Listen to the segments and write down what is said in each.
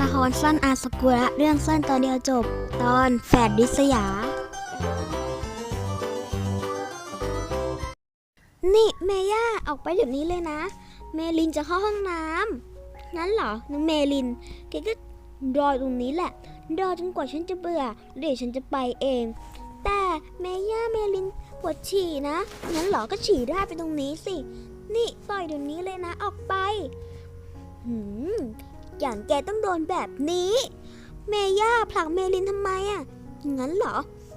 ละครสั้นอาสกุระเรื่องสั้นตอนเดียวจบ ตอนแฝดดิษยา นี่เมย่าออกไปเดี๋ยวนี้เลยนะ เมลินจะเข้าห้องน้ำงั้นเหรอน้องเมลินแกก็รอตรงนี้แหละ รอจนกว่าฉันจะเบื่อเดี๋ยวฉันจะไปเอง แต่เมย่าเมลินปวดฉี่นะงั้นเหรอก็ฉี่ได้ไปตรงนี้สิ นี่ปล่อยเดี๋ยวนี้เลยนะออกไปหืม อย่างแกต้องโดนแบบนี้ เมย่าผลักเมลินทำไมอะงั้นเหรอ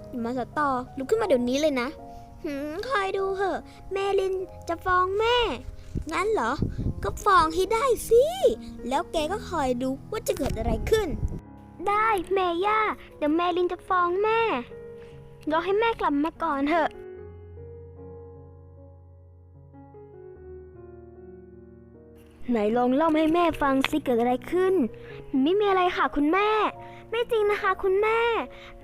อย่ามาสตอลุกขึ้นมาเดี๋ยวนี้เลยนะหืมคอยดูเหอะ เมลินจะฟ้องแม่ งั้นเหรอ ก็ฟ้องให้ได้สิ แล้วแกก็คอยดูว่าจะเกิดอะไรขึ้น ได้เมย่าเดี๋ยวเมลินจะฟ้องแม่รอให้แม่กลับมาก่อนเถอะ ไหนลองเล่าให้แม่ฟังสิเกิดอะไรขึ้น ไม่มีอะไรค่ะคุณแม่ ไม่จริงนะคะคุณแม่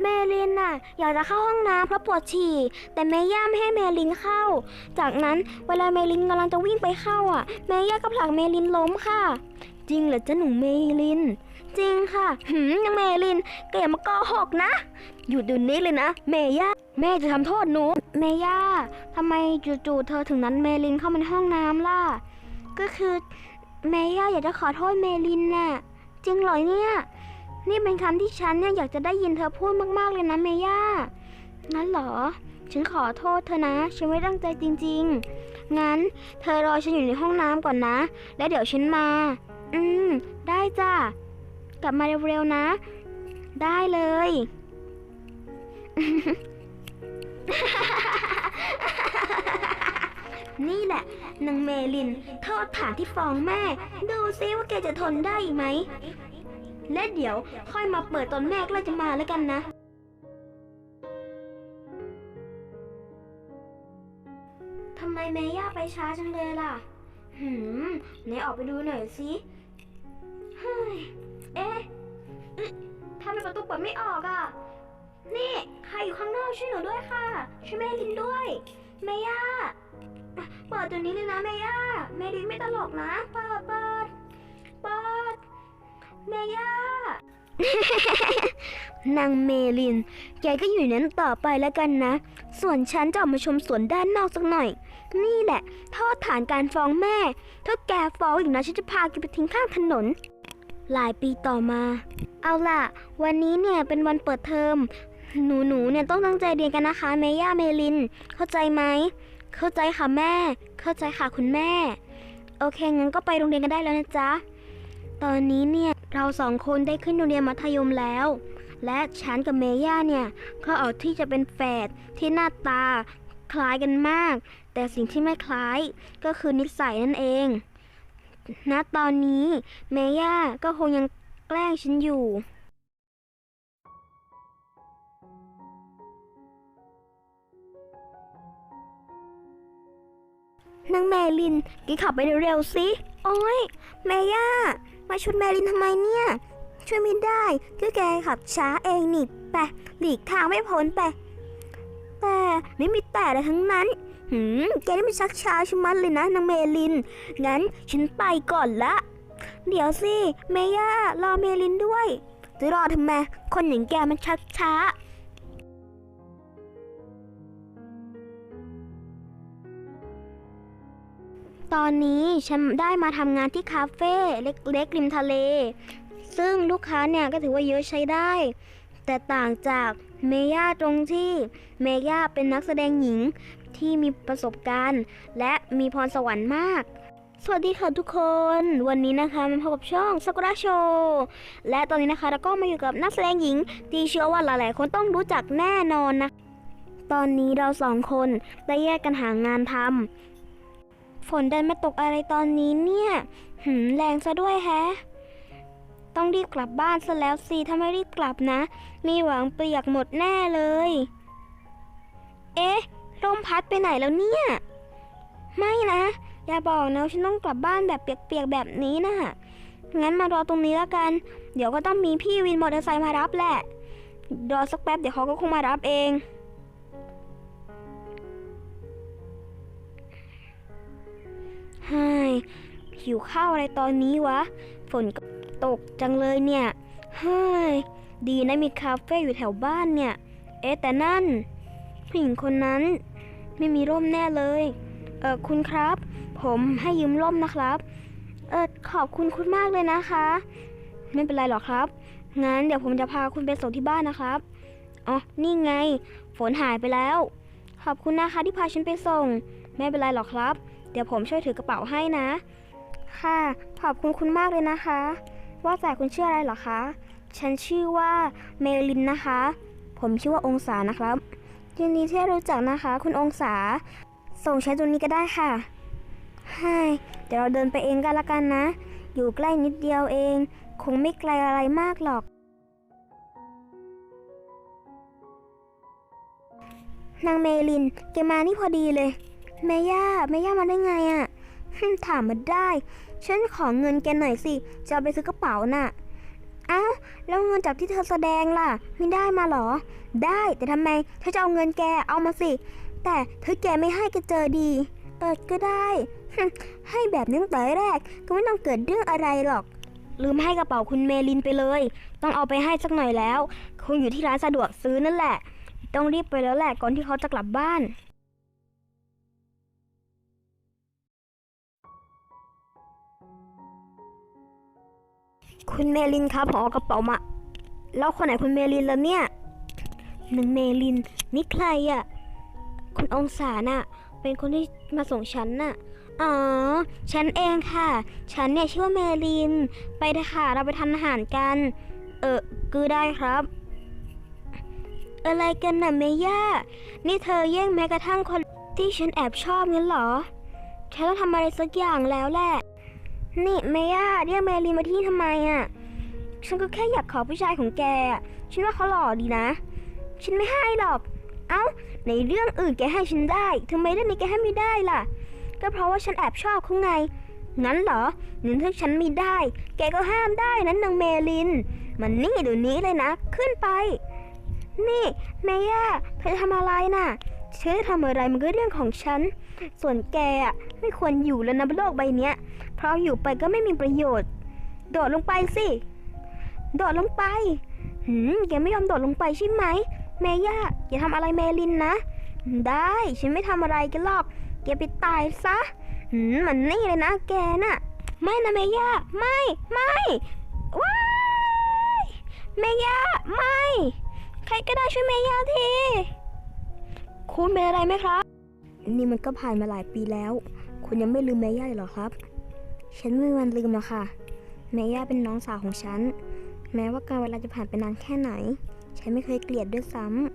เมลินน่ะ อยากจะเข้าห้องน้ำเพราะปวดฉี่ แต่แม่ย่าไม่ให้เมลินเข้า จากนั้นเวลาเมลินกำลังจะวิ่งไปเข้าอะ แม่ย่าก็ผลักเมลินล้มค่ะ จริงเหรอจ๊ะหนูเมลิน จริงค่ะ หืมยังเมลินแกอย่ามาโกหกนะ หยุดเดี๋ยวนี้เลยนะเมย่าแม่จะทำโทษหนู เมย่าทำไมจู่ๆเธอถึงนั้นเมลินเข้ามาในห้องน้ำล่ะ ก็คือ เมย่าอยากจะขอโทษเมลินน่ะจริงเหรอเนี่ย นี่เป็นคำที่ฉันเนี่ยอยากจะได้ยินเธอพูดมากๆเลยนะเมย่างั้นเหรอ ฉันขอโทษเธอนะ ฉันไม่ตั้งใจจริง ๆ งั้น เธอรอฉันอยู่ในห้องน้ำก่อนนะ แล้วเดี๋ยวฉันมา อืม ได้จ้ะ กลับมาเร็วๆนะ ได้เลย นี่แหละนางเมลินโทษฐานที่ฟ้องแม่ ดูซิว่าแกจะทนได้ไหม และเดี๋ยวค่อยมาเปิดตอนแม่ก็จะมาแล้วกันนะ ทำไมเมย่าไปช้าจังเลยล่ะ หืมไหนออกไปดูหน่อยสิเฮ้ยเอ๊ะทำไมประตูเปิดไม่ออกอะ นี่ ใครอยู่ข้างนอกช่วยหนูด้วยค่ะ ช่วยแม่ลินด้วย เมย่า ปิดตัวนี้เลยนะเมย่าเมลินไม่ตลกนะ เปิดเปิดเปิดเมย่านางเมลิน แกก็อยู่นั้นต่อไปแล้วกันนะ ส่วนฉันจะออกมาชมสวนด้านนอกสักหน่อย นี่แหละโทษฐานการฟ้องแม่ ถ้าแกฟ้องอีกนะฉันจะพาแกไปทิ้งข้างถนน หลายปีต่อมา เอาล่ะ วันนี้เนี่ยเป็นวันเปิดเทอม หนูๆเนี่ยต้องตั้งใจเรียนกันนะคะ เมย่าเมลิน เข้าใจไหม เข้าใจค่ะแม่ เข้าใจค่ะคุณแม่ โอเคงั้นก็ไปโรงเรียนกันได้แล้วนะจ๊ะ ตอนนี้เนี่ยเราสองคนได้ขึ้นโรงเรียนมัธยมแล้ว และฉันกับเมย่าเนี่ยก็ออกที่จะเป็นแฝดที่หน้าตาคล้ายกันมาก แต่สิ่งที่ไม่คล้ายก็คือนิสัยนั่นเอง ณ ตอนนี้เมย่าก็คงยังแกล้งฉันอยู่ นางแมลินแกขับไปเร็วๆสิโอ้ยแม่ย่า มาชนแมลินทำไมเนี่ย ช่วยไม่ได้ก็แกขับช้าเองนี่ไปหลีกทางไม่พ้นไป แต่ไม่มีแต่อะไรทั้งนั้นหืมแกนี่มันชักช้าชะมัดเลยนะนางเมลิน งั้นฉันไปก่อนละ เดี๋ยวสิเมย่ารอเมลินด้วย จะรอทำไม คนอย่างแกมันชักช้า ตอนนี้ฉันได้มาทำงานที่คาเฟ่เล็กๆริมทะเล ซึ่งลูกค้าเนี่ยก็ถือว่าเยอะใช้ได้ แต่ต่างจากเมย่าตรงที่เมย่าเป็นนักแสดงหญิงที่มีประสบการณ์ และมีพรสวรรค์มาก สวัสดีค่ะทุกคน วันนี้นะคะมาพบกับช่องซากุระโชและตอนนี้นะคะเราก็มาอยู่กับนักแสดงหญิง ที่เชื่อว่าหลายๆ คนต้องรู้จักแน่นอนนะ ตอนนี้เราสองคนได้แยกกันหางานทำ ฝนดันมาตกอะไรตอนนี้เนี่ย หืมแรงซะด้วยแฮะ ต้องรีบกลับบ้านซะแล้วสิถ้าไม่รีบกลับนะ มีหวังเปียกหมดแน่เลย เอ๊ะลมพัดไปไหนแล้วเนี่ย ไม่นะ อย่าบอกนะฉันต้องกลับบ้านแบบเปียกๆแบบนี้นะงั้นมารอตรงนี้แล้วกัน เดี๋ยวก็ต้องมีพี่วินมอเตอร์ไซค์มารับแหละ รอสักแป๊บเดี๋ยวเขาก็คงมารับเอง ฮ้ยหิวข้าวอะไรตอนนี้วะ ฝนก็ตกจังเลยเนี่ยเฮ้ยดีนะมีคาเฟ่อยู่แถวบ้านเนี่ย เอ๊แต่นั่นผู้หญิงคนนั้นไม่มีร่มแน่เลย เออคุณครับ ผมให้ยืมร่มนะครับ เออขอบคุณคุณมากเลยนะคะ ไม่เป็นไรหรอกครับ งั้นเดี๋ยวผมจะพาคุณไปส่งที่บ้านนะครับ อ๋อ นี่ไง ฝนหายไปแล้ว ขอบคุณนะคะที่พาฉันไปส่ง ไม่เป็นไรหรอกครับ เดี๋ยวผมช่วยถือกระเป๋าให้นะ ค่ะ ขอบคุณคุณมากเลยนะคะ ว่าแต่คุณชื่ออะไรเหรอคะ ฉันชื่อว่าเมลินนะคะ ผมชื่อว่าองศานะครับยินดีที่รู้จักนะคะ คุณองศา ส่งใช้ตรงนี้ก็ได้ค่ะให้เดี๋ยวเราเดินไปเองกันละกันนะ อยู่ใกล้นิดเดียวเอง คงไม่ไกลอะไรมากหรอกนางเมลินแกมานี่พอดีเลย แม่ย่าแม่ย่ามาได้ไงอะ่ะถามมาได้ ฉันขอเงินแกหน่อยสิ จะเอาไปซื้อกระเป๋าน่ะเอ้าแล้วเงินจากที่เธอแสดงล่ะ ไม่ได้มาเหรอ ได้ แต่ทำไมเธอจะเอาเงินแก เอามาสิ แต่ถ้าแกไม่ให้แกเจอดี เออ ก็ได้ ให้แบบนี้ตั้งแต่แรก ก็ไม่ต้องเกิดเรื่องอะไรหรอก ลืมให้กระเป๋าคุณเมลินไปเลย ต้องเอาไปให้สักหน่อยแล้ว คงอยู่ที่ร้านสะดวกซื้อนั่นแหละ ต้องรีบไปแล้วแหละก่อนที่เขาจะกลับบ้าน คุณเมลินครับผมเอากระเป๋ามา แล้วคนไหนคุณเมลินแล้วเนี่ยหนึ่งเมลิน นี่ใครอะ่ะ คุณองศาน่ะ เป็นคนที่มาส่งฉันน่ะ อ๋อ ฉันเองค่ะ ฉันเนี่ยชื่อว่าเมลิน ไปเถอะค่ะ เราไปทานอาหารกัน เออ กือได้ครับ อะไรกันน่ะเมย่า นี่เธอแย่งแม้กระทั่งคนที่ฉันแอบชอบงั้นเหรอ ฉันต้องทำอะไรสักอย่างแล้วแหละ นี่เมย่าเรียกเมลีมาที่ทำไมอะ ฉันก็แค่อยากขอผู้ชายของแกอะฉันว่าเขาหล่อดีนะ ฉันไม่ให้หรอก เอ้าในเรื่องอื่นแกให้ฉันได้ทำไมเรื่องนี้แกให้ไม่ได้ล่ะ ก็เพราะว่าฉันแอบชอบเขาไง งั้นเหรอหนึ่งถ้าฉันไม่ได้ แกก็ห้ามได้นั้นนางเมลิน มันนี่เดี๋ยวนี้เลยนะ ขึ้นไป นี่เมย่าเธอทำอะไรน่ะ ฉันจะทำอะไรมันก็เรื่องของฉัน ส่วนแกอะไม่ควรอยู่แล้วนะบนโลกใบเนี้ย เพราะอยู่ไปก็ไม่มีประโยชน์ โดดลงไปสิ โดดลงไปหืมแกไม่ยอมโดดลงไปใช่ไหมเมย่าอย่าทำอะไรเมลินนะ ได้ฉันไม่ทำอะไรแกันหรอก แกไปตายซะหืมมันนี่เลยนะแกน่ะ ไม่นะเมย่าไม่ไม่ว้ายเมย่าไม่ ใครก็ได้ช่วยเมย่าที คุณเป็นอะไรไหมครับ นี่มันก็ผ่านมาหลายปีแล้ว คุณยังไม่ลืมแม่ย่าเหรอครับ ฉันไม่มีวันลืมหรอกค่ะ แม่ย่าเป็นน้องสาวของฉัน แม้ว่าการเวลาจะผ่านไปนานแค่ไหน ฉันไม่เคยเกลียดด้วยซ้ำ